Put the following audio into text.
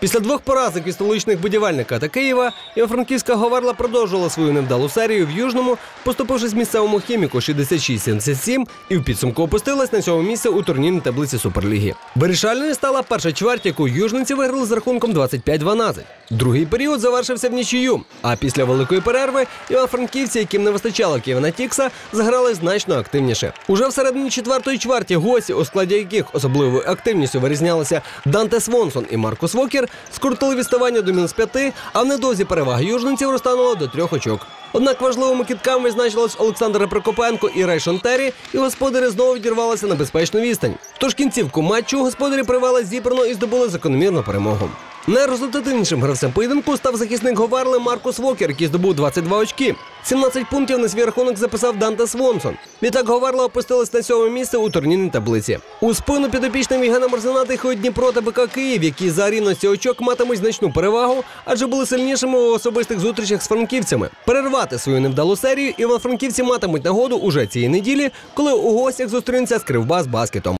Після двох поразок від столичних будівельника та Києва Івано-Франківська Говарла продовжувала свою невдалу серію в Южному, поступившись місцевому хіміку 66-77 і в підсумку опустилась на цьому місце у турнірній таблиці Суперліги. Вирішальною стала перша чверть, яку южниці виграли з рахунком 25-12. Другий період завершився в нічию. А після великої перерви івано-франківці, яким не вистачало Ківана Тікса, зграли значно активніше. Уже в середині четвертої чверті гості, у складі яких особливою активністю вирізнялися Данте Свонсон і Маркус Вокер, скоротили відставання до мінус п'яти, а в недовзі перевага южненців розтанула до трьох очок. Однак важливими кітками відзначились Олександр Прокопенко і Рейшон Террі, і господарі знову відірвалися на безпечну відстань. Тож кінцівку матчу господарі привели зібрано і здобули закономірну перемогу. Найрезультативнішим гравцем поєдинку став захисник Говерли Маркус Вокер, який здобув 22 очки. 17 пунктів на свій рахунок записав Данте Свонсон. Відтак Говерла опустилась на сьоме місце у турнірній таблиці. У спину підопічним Євгена Марзина дихають Дніпро та БК Київ, які за рівності очок матимуть значну перевагу, адже були сильнішими у особистих зустрічах з франківцями. Перервати свою невдалу серію івано-франківці матимуть нагоду уже цієї неділі, коли у гостях зустрінуться з Кривбас баскетом.